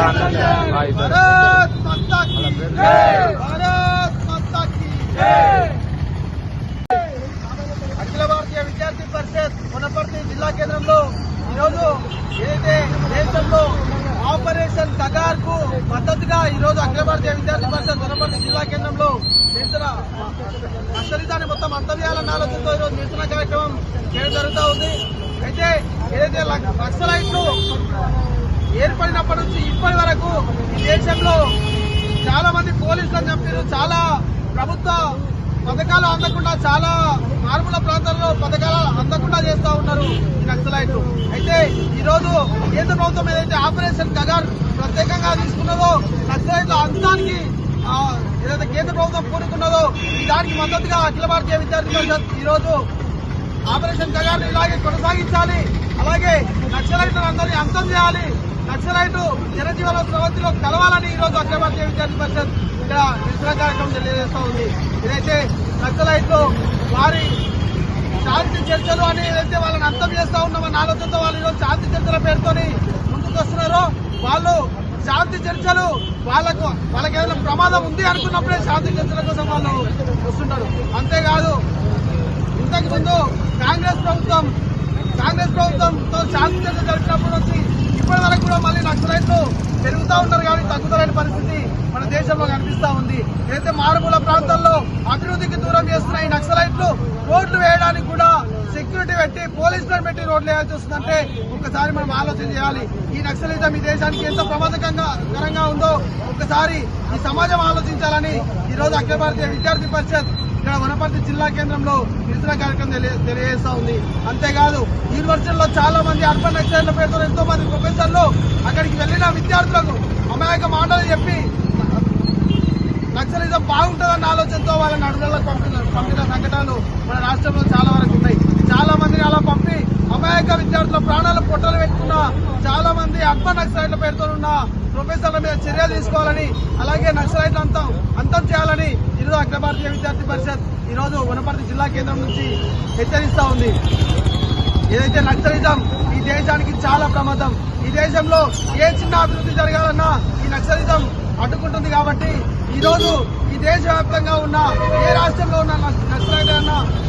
భారత్ మాతా కీ భారత్ మాతా కీ అఖిల భారతీయ విద్యార్థి పరిషత్ వనపర్తి జిల్లా కేంద్రంలో ఈరోజు ఏదైతే దేశంలో ఆపరేషన్ తగార్కు మద్దతుగా ఈరోజు అఖిల భారతీయ విద్యార్థి పరిషత్ మునపర్తి జిల్లా కేంద్రంలో నిరసన నక్సలితాన్ని మొత్తం అంతర్యాలన్న ఆలోచనతో ఈరోజు నిరసన కార్యక్రమం చేయడం జరుగుతూ ఉంది అయితే ఏదైతే నక్సలైట్లు ఏర్పడినప్పటి నుంచి ఇప్పటి వరకు ఈ దేశంలో చాలా మంది పోలీసులను చంపారు చాలా ప్రభుత్వ పథకాలు అందకుండా చాలా మారుమూల ప్రాంతాల్లో పథకాలు అందకుండా చేస్తూ ఉన్నారు ఈ నక్సలైట్లు. అయితే ఈరోజు కేంద్ర ప్రభుత్వం ఏదైతే ఆపరేషన్ గగన్ ప్రత్యేకంగా తీసుకున్నదో నక్సలైట్ల అంతానికి ఏదైతే కేంద్ర ప్రభుత్వం కోరుకున్నదో దానికి మద్దతుగా అఖిల భారతీయ విద్యార్థి పరిషత్ ఆపరేషన్ కగారిని ఇలాగే కొనసాగించాలి. అలాగే నక్సలైట్లను అందరినీ అంతం చేయాలి. నక్సలైట్ చిరంజీవుల ప్రవృత్తిలో కలవాలని ఈ రోజు అఖిల భారతీయ విద్యార్థి పరిషత్ ఇక్కడ నిరసన కార్యక్రమం తెలియజేస్తా ఉంది. ఇదైతే నక్సలైట్లు వారి శాంతి చర్చలు అని ఏదైతే వాళ్ళని అర్థం చేస్తా ఉన్నామన్న ఆలోచనతో వాళ్ళు ఈరోజు శాంతి చర్చల పేరుతోని ముందుకు వస్తున్నారో వాళ్ళు శాంతి చర్చలు వాళ్ళకు వాళ్ళకి ఏదైనా ప్రమాదం ఉంది అనుకున్నప్పుడే శాంతి చర్చల కోసం వాళ్ళు వస్తుంటారు. అంతేకాదు ఇంతకు ముందు కాంగ్రెస్ ప్రభుత్వం కాంగ్రెస్ ప్రభుత్వంతో శాంతి చర్చ జరిపినప్పుడు వచ్చి ఇప్పటి వరకు కూడా మళ్ళీ నక్సలైట్లు పెరుగుతూ ఉన్నారు కానీ తగ్గుతలేని పరిస్థితి మన దేశంలో కనిపిస్తూ ఉంది. ఏదైతే మారుమూల ప్రాంతాల్లో అభివృద్ధికి దూరం చేస్తున్న ఈ నక్సలైట్లు రోడ్లు వేయడానికి కూడా సెక్యూరిటీ పెట్టి పోలీసులను పెట్టి రోడ్లు వేయాల్సి వస్తుందంటే ఒక్కసారి మనం ఆలోచన చేయాలి. ఈ నక్సలిజం ఈ దేశానికి ఎంత ప్రమాదకంగా కరంగా ఉందో ఒక్కసారి ఈ సమాజం ఆలోచించాలని ఈ రోజు అఖిల భారతీయ విద్యార్థి పరిషత్ ఇక్కడ వనపర్తి జిల్లా కేంద్రంలో నిరసన కార్యక్రమం తెలియ- తెలియజేస్తా ఉంది. అంతేకాదు యూనివర్సిటీలో చాలా మంది అర్బన్ నక్సలైట్ల పేరుతో ఎంతో మంది ప్రొఫెసర్లు అక్కడికి వెళ్ళిన విద్యార్థులకు అమాయక మాటలు చెప్పి నక్సలిజం బాగుంటుందన్న ఆలోచనతో వాళ్ళని అడుగులకు పంపిన పంపిన సంఘటనలు మన రాష్ట్రంలో చాలా వరకు ఉన్నాయి. చాలా మందిని అలా పంపి అమాయక విద్యార్థుల ప్రాణాలు పొట్టలు పెట్టుకున్న చాలా మంది అర్బన్ నక్సలైట్ల పేరుతో ఉన్న ప్రొఫెసర్ల మీద చర్యలు తీసుకోవాలని అలాగే నక్సలైట్లు అంతం అంతం చేయాలని ఈరోజు అఖిల భారతీయ విద్యార్థి పరిషత్ ఈరోజు వనపర్తి జిల్లా కేంద్రం నుంచి హెచ్చరిస్తూ ఉంది. ఏదైతే నక్సలిజం ఈ దేశానికి చాలా ప్రమాదం ఈ దేశంలో ఏ చిన్న అభివృద్ధి జరగాలన్నా ఈ నక్సలిజం అడ్డుకుంటుంది కాబట్టి ఈరోజు దేశవ్యాప్తంగా ఉన్న ఏ రాష్ట్రంలో ఉన్న నక్-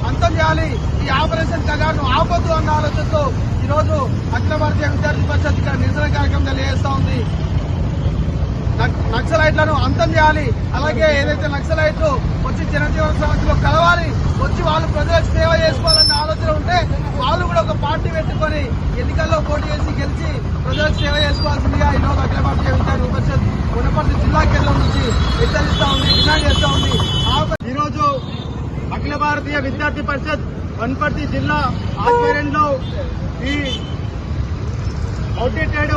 అంతం చేయాలి. ఈ ఆపరేషన్ కగాను ఆపద్దు అన్న ఆలోచనతో ఈరోజు అఖిల భారతీయ విద్యార్థి పరిషత్ ఇక్కడ నిరసన కార్యక్రమం తెలియజేస్తా ఉంది. నక్సలైట్లను అంతం చేయాలి. అలాగే ఏదైతే నక్సలైట్లు వచ్చి జనజీవన సమస్యలో కలవాలి వచ్చి వాళ్ళు ప్రజలకు సేవ చేసుకోవాలన్న ఆలోచన ఉంటే వాళ్ళు కూడా ఒక పార్టీ పెట్టుకొని ఎన్నికల్లో పోటీ చేసి గెలిచి ప్రజలకు సేవ చేసుకోవాల్సిందిగా ఈరోజు అఖిల భారతీయ విద్యార్థి పరిషత్ గుణపర్తి జిల్లా కేంద్రం నుంచి హెచ్చరిస్తా చేస్తా ఉంది ఈరోజు అఖిల భారతీయ విద్యార్థి పరిషత్ వన్పర్తి జిల్లా ఆధ్వర్యంలో ఈ అవుట్డేటెడ్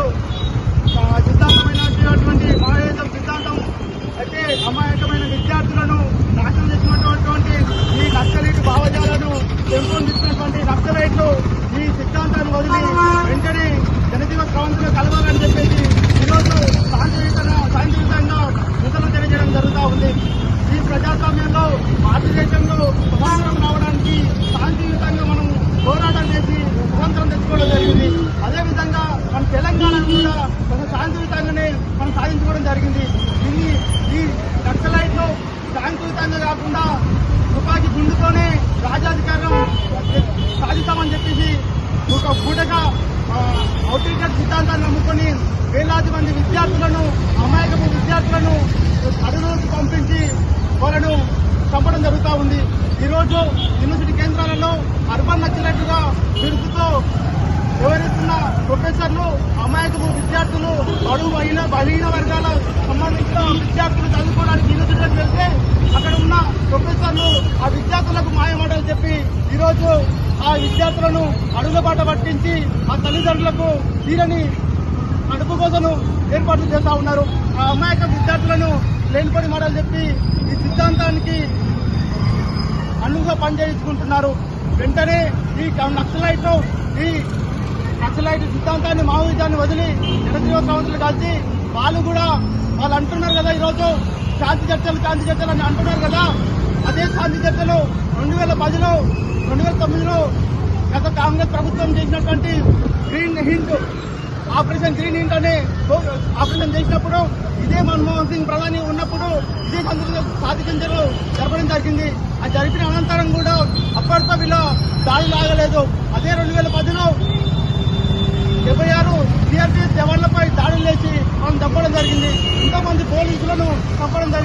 సిద్ధాంతమైనటువంటి మాయోయిజం సిద్ధాంతం అయితే అమాయకమైన విద్యార్థులను నాశనం చేసినటువంటి ఈ నక్సలైట్ భావజాలను పెంపొందించినటువంటి నక్సలైట్లు ఈ సిద్ధాంతాన్ని వదిలి వెంటనే జనజీవ స్రవంతిలో కలవాలని చెప్పేసి ఈరోజు శాంతియుతంగా శాంతియుతంగా నిధులు తెలియజేయడం జరుగుతూ ఉంది ఈ ప్రజాస్వామ్యంలో భారతదేశంలో స్వతంత్రం రావడానికి శాంతియుతంగా మనం పోరాటం చేసి స్వతంత్రం తెచ్చుకోవడం జరిగింది అదేవిధంగా మన తెలంగాణ కూడా మన శాంతియుతంగానే మనం సాధించుకోవడం జరిగింది దీన్ని ఈ నక్సలైట్లు శాంతియుతంగా కాకుండా తుపాకీ గుండుతోనే రాజాధికారం సాధిస్తామని చెప్పేసి ఒక పూటగా అవుట్రీచర్ సిద్ధాంతాన్ని నమ్ముకొని వేలాది మంది విద్యార్థులను అమాయకపు విద్యార్థులను అడుగులోకి పంపించి వాళ్ళను చంపడం జరుగుతూ ఉంది. ఈరోజు యూనివర్సిటీ కేంద్రాలలో అర్బన్ నచ్చినట్టుగా బిరుదుతో వివరిస్తున్న ప్రొఫెసర్లు అమాయకపు విద్యార్థులు అడుగు అయిన బలహీన వర్గాల సంబంధించిన విద్యార్థులు చదువుకోవడానికి యూనివర్సిటీకి వెళ్తే అక్కడ ఉన్న ప్రొఫెసర్లు ఆ విద్యార్థులకు మాటలు చెప్పి ఈరోజు ఆ విద్యార్థులను అడుగులబాట పట్టించి ఆ తల్లిదండ్రులకు తీరని అడుపు కోసం ఏర్పాట్లు చేస్తా ఉన్నారు. ఆ అమాయక విద్యార్థులను లేనిపోని మాటలు చెప్పి ఈ సిద్ధాంతానికి అనువుగా పనిచేయించుకుంటున్నారు. వెంటనే ఈ నక్సలైట్ ఈ నక్సలైట్ సిద్ధాంతాన్ని మావోయిజాన్ని వదిలి జనజీవ సంస్థలు కలిసి వాళ్ళు కూడా వాళ్ళు అంటున్నారు కదా ఈరోజు. శాంతి చర్చలు శాంతి చర్చలు అని అంటున్నారు కదా. అదే శాంతి చర్చలు రెండు వేల పదిలో రెండు వేల తొమ్మిదిలో గత కాంగ్రెస్ ప్రభుత్వం చేసినటువంటి green hunt operation green hunt అనే ఆపరేషన్ చేసినప్పుడు ఇదే మన్మోహన్ సింగ్ ప్రధాని ఉన్నప్పుడు ఇదే సందర్భంలో సాధించలు జరపడం జరిగింది. అది జరిపిన అనంతరం కూడా అప్పటితో వీళ్ళ దాడి లాగలేదు. అదే రెండు వేల పదిలో డెబ్బై ఆరు సిఆర్పీఎస్ జవాన్లపై దాడులు లేచి మనం చంపడం జరిగింది. ఎంతోమంది పోలీసులను చంపడం జరిగింది.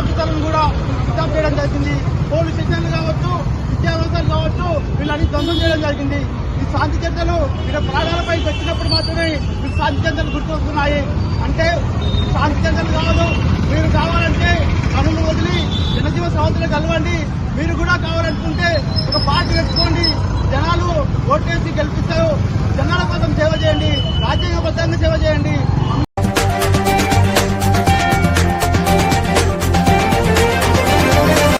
ఐఏఎస్ కూడా కిడ్నాప్ చేయడం జరిగింది. పోలీస్ స్టేషన్లు కావచ్చు విద్యావ్యవస్థలు కావచ్చు వీళ్ళని ధ్వంసం చేయడం జరిగింది. ఈ శాంతి చర్చలు వీళ్ళ ప్రాణాలపై వచ్చినప్పుడు మాత్రమే ఈ శాంతి చర్చలు గుర్తొస్తున్నాయి. అంటే శాంతి చర్చలు కాదు మీరు కావాలంటే కనులు వదిలి జనజీవ సహోదరులు కలవండి. మీరు కూడా కావాలనుకుంటే ఒక పార్టీ పెట్టుకోండి. జనాలు ఓటేసి గెలిపిస్తారు. జనాల కోసం సేవ చేయండి. రాజ్యాంగబద్ధంగా సేవ చేయండి.